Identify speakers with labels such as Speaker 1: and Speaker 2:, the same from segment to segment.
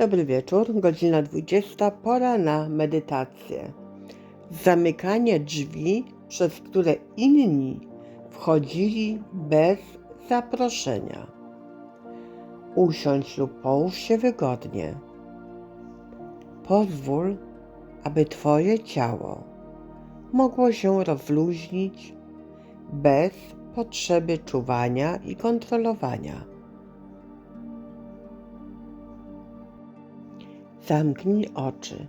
Speaker 1: Dobry wieczór, godzina 20, pora na medytację. Zamykanie drzwi, przez które inni wchodzili bez zaproszenia. Usiądź lub połóż się wygodnie. Pozwól, aby Twoje ciało mogło się rozluźnić bez potrzeby czuwania i kontrolowania. Zamknij oczy.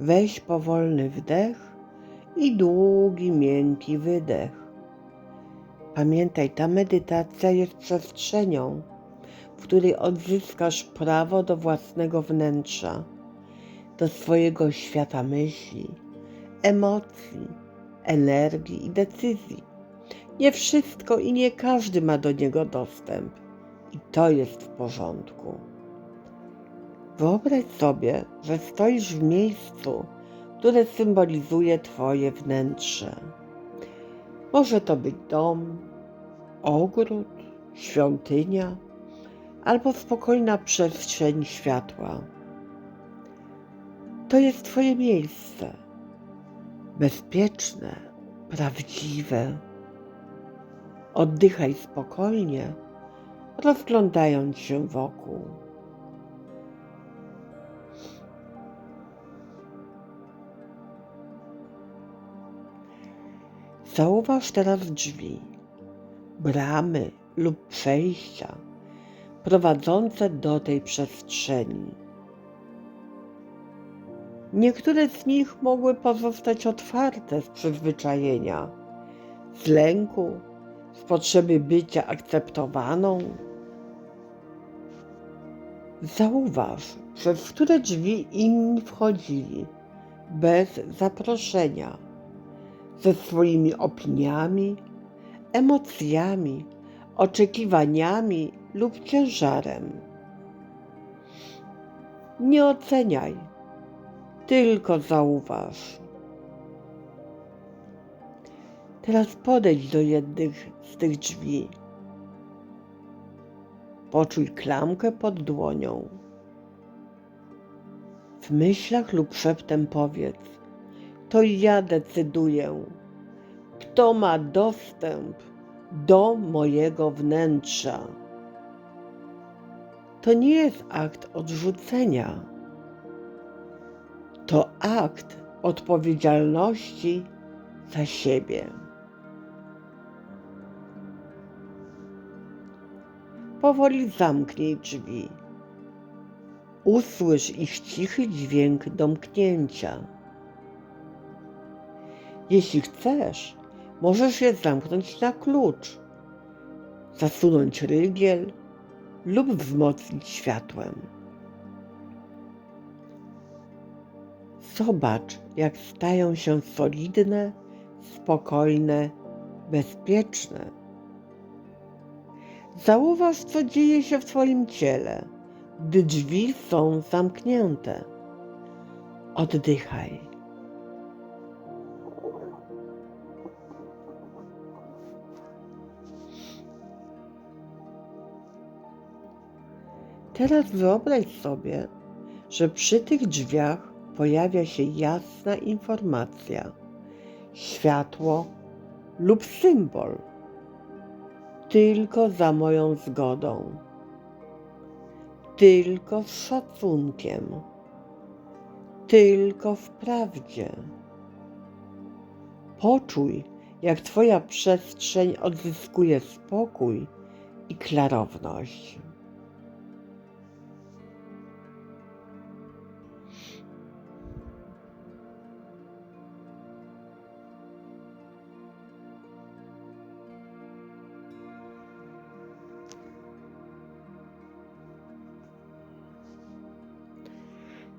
Speaker 1: Weź powolny wdech i długi, miękki wydech. Pamiętaj, ta medytacja jest przestrzenią, w której odzyskasz prawo do własnego wnętrza, do swojego świata myśli, emocji, energii i decyzji. Nie wszystko i nie każdy ma do niego dostęp, i to jest w porządku. Wyobraź sobie, że stoisz w miejscu, które symbolizuje Twoje wnętrze. Może to być dom, ogród, świątynia albo spokojna przestrzeń światła. To jest Twoje miejsce. Bezpieczne, prawdziwe. Oddychaj spokojnie, rozglądając się wokół. Zauważ teraz drzwi, bramy lub przejścia prowadzące do tej przestrzeni. Niektóre z nich mogły pozostać otwarte z przyzwyczajenia, z lęku, z potrzeby bycia akceptowaną. Zauważ, przez które drzwi inni wchodzili bez zaproszenia ze swoimi opiniami, emocjami, oczekiwaniami lub ciężarem. Nie oceniaj, tylko zauważ. Teraz podejdź do jednych z tych drzwi. Poczuj klamkę pod dłonią. W myślach lub szeptem powiedz: To ja decyduję, kto ma dostęp do mojego wnętrza. To nie jest akt odrzucenia. To akt odpowiedzialności za siebie. Powoli zamknij drzwi. Usłysz ich cichy dźwięk domknięcia. Jeśli chcesz, możesz je zamknąć na klucz, zasunąć rygiel lub wzmocnić światłem. Zobacz, jak stają się solidne, spokojne, bezpieczne. Zauważ, co dzieje się w Twoim ciele, gdy drzwi są zamknięte. Oddychaj. Teraz wyobraź sobie, że przy tych drzwiach pojawia się jasna informacja, światło lub symbol. Tylko za moją zgodą, tylko z szacunkiem, tylko w prawdzie. Poczuj, jak Twoja przestrzeń odzyskuje spokój i klarowność.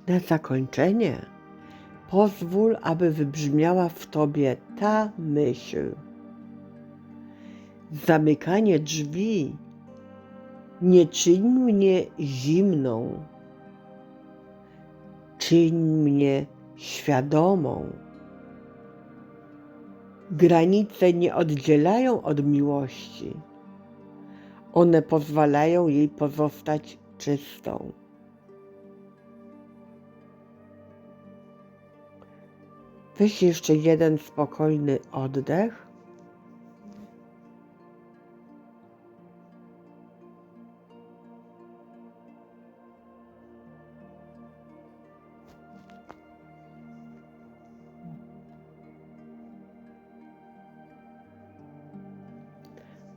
Speaker 1: Na zakończenie pozwól, aby wybrzmiała w tobie ta myśl. Zamykanie drzwi nie czyń mnie zimną, czyń mnie świadomą. Granice nie oddzielają od miłości. One pozwalają jej pozostać czystą. Weź jeszcze jeden spokojny oddech.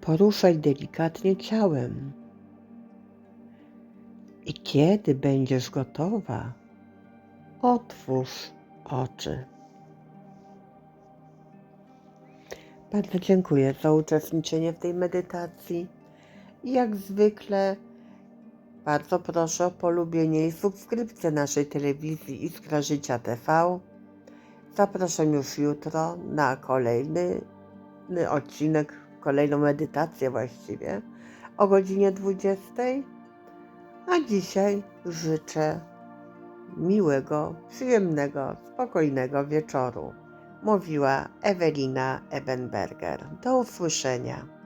Speaker 1: Poruszaj delikatnie ciałem. I kiedy będziesz gotowa, otwórz oczy. Bardzo dziękuję za uczestniczenie w tej medytacji. I jak zwykle bardzo proszę o polubienie i subskrypcję naszej telewizji Iskra Życia TV. Zapraszam już jutro na kolejny odcinek, kolejną medytację właściwie o godzinie 20. A dzisiaj życzę miłego, przyjemnego, spokojnego wieczoru. Mówiła Ewelina Ebenberger. Do usłyszenia.